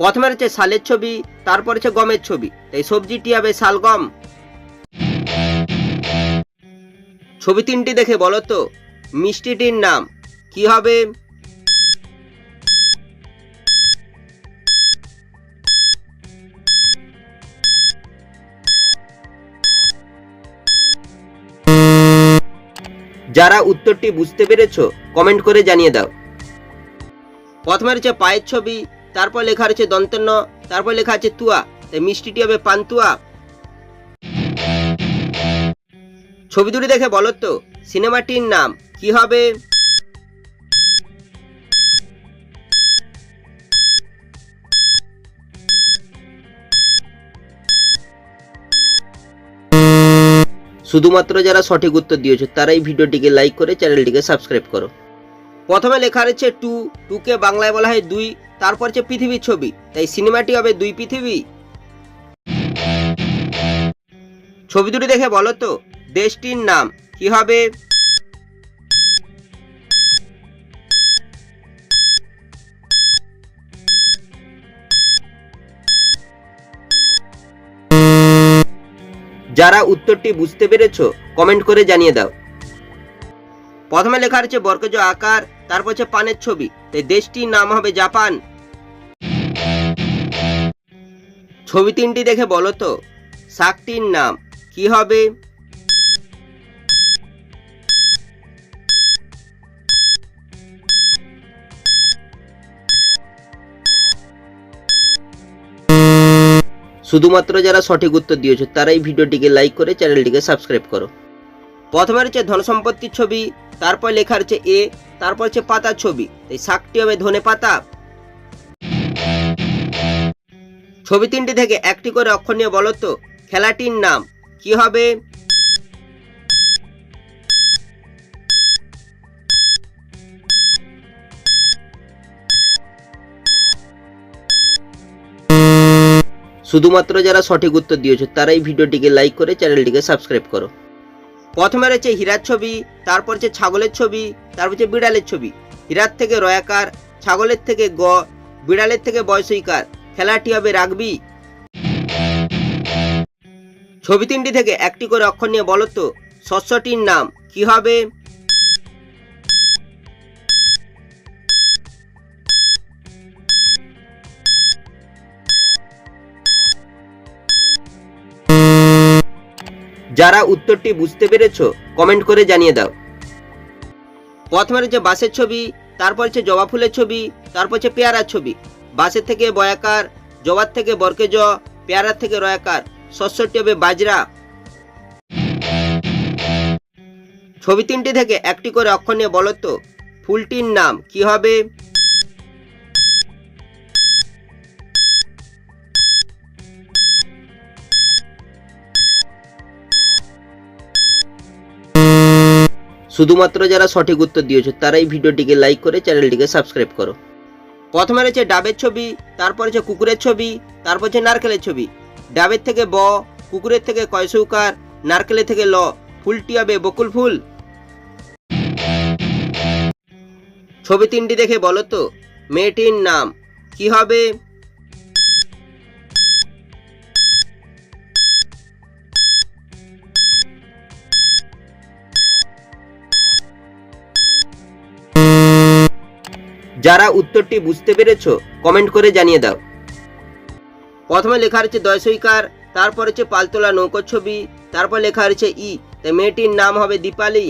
প্রথমে রয়েছে শালের ছবি, তারপর হচ্ছে গমের ছবি। তাই সবজিটি হবে শালগম ছবি তিনটি দেখে বলো তো, মিষ্টিটির নাম কি হবে? যারা উত্তরটি বুঝতে পেরেছ কমেন্ট করে জানিয়ে দাও। প্রথমে রয়েছে পায়ের ছবি তারপর লেখা রয়েছে দন্তন্য তারপর লেখা আছে তুয়া। তাই মিষ্টিটি হবে পান্তুয়া। ছবি দুটি দেখে বলো তো, সিনেমাটির নাম কি হবে? শুধুমাত্র যারা সঠিক উত্তর দিয়েছ, তারাই ভিডিওটিকে লাইক করে চ্যানেলটিকে সাবস্ক্রাইব করো। প্রথমে লেখা রয়েছে টু, টুকে বাংলায় বলা হয় দুই, তারপর হচ্ছে পৃথিবীর ছবি। তাই সিনেমাটি হবে দুই পৃথিবী। ছবি দুটি দেখে বলো তো, দেশটির নাম কি হবে? যারা উত্তরটি বুঝতে পেরেছ, কমেন্ট করে জানিয়ে দাও। প্রথমে লেখা রয়েছে বর্গজ আকার তারপর হচ্ছে পানের ছবি। তাই দেশটির নাম হবে জাপান। ছবি তিনটি দেখে বলো তো? শাকটির নাম কি হবে? শুধুমাত্র যারা সঠিক উত্তর দিয়েছ তারাই ভিডিওটিকে লাইক করে চ্যানেলটিকে সাবস্ক্রাইব করো। প্রথমে রয়েছে ধন সম্পত্তির ছবি, তারপর লেখা রয়েছে এ তারপর হচ্ছে পাতার ছবি। এই শাকটি হবে ধনে পাতা। ছবি তিনটি থেকে একটি করে অক্ষর নিয়ে বলো তো, খেলাটির নাম কি হবে? শুধুমাত্র যারা সঠিক উত্তর দিয়েছ, তারাই ভিডিওটিকে লাইক করে চ্যানেলটিকে সাবস্ক্রাইব করো। প্রথমে রয়েছে হীরার ছবি, তারপর হচ্ছে ছাগলের ছবি, তারপর হচ্ছে বিড়ালের ছবি। হীরার থেকে রয়াকার, ছাগলের থেকে গ, বিড়ালের থেকে বয়সইকার। খেলাটি হবে রাগবি। ছবি তিনটি থেকে একটি করে অক্ষর নিয়ে বলতো শস্যটির নাম কি হবে? যারা উত্তরটি বুঝতে পেরেছ কমেন্ট করে জানিয়ে দাও। প্রথমে রয়েছে বাসের ছবি, তারপর হচ্ছে জবা ফুলের ছবি, তারপর হচ্ছে পেয়ারার ছবি। বাসের থেকে বয়াকার, জবার থেকে বরকে জ পেয়ারার থেকে রয়াকার শস্যটি হবে বাজরা। ছবি তিনটি থেকে একটি করে অক্ষর নিয়ে বলো তো, ফুলটির নাম কি হবে? শুধুমাত্র যারা সঠিক উত্তর দিয়েছ, তারাই ভিডিওটিকে লাইক করে চ্যানেলটিকে সাবস্ক্রাইব করো। প্রথমে রয়েছে ডাবের ছবি, তারপর হচ্ছে কুকুরের ছবি, তারপর হচ্ছে নারকেলের ছবি। ডাবের থেকে ব, কুকুরের থেকে কয়সৌকার নারকেলের থেকে ল, ফুলটি হবে বকুল ফুল। ছবি তিনটি দেখে বলো তো, মেয়েটির নাম, কি হবে? যারা উত্তরটি বুঝতে পেরেছ কমেন্ট করে জানিয়ে দাও। প্রথমে লেখা রয়েছে দয়সইকার তারপর হচ্ছে পালতোলা নৌকো ছবি, তারপর লেখা রয়েছে ই তাই মেয়েটির নাম হবে দীপালি।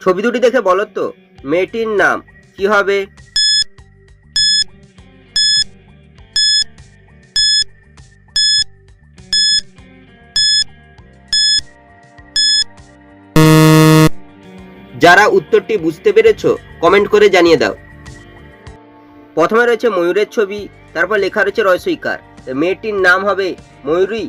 ছবি দুটি দেখে বলো তো, মেয়েটির নাম কি হবে? যারা উত্তরটি বুঝতে পেরেছ কমেন্ট করে জানিয়ে দাও। প্রথমে রয়েছে ময়ূরের ছবি, তারপর লেখা রয়েছে রয়সইকার মেয়েটির নাম হবে ময়ূরী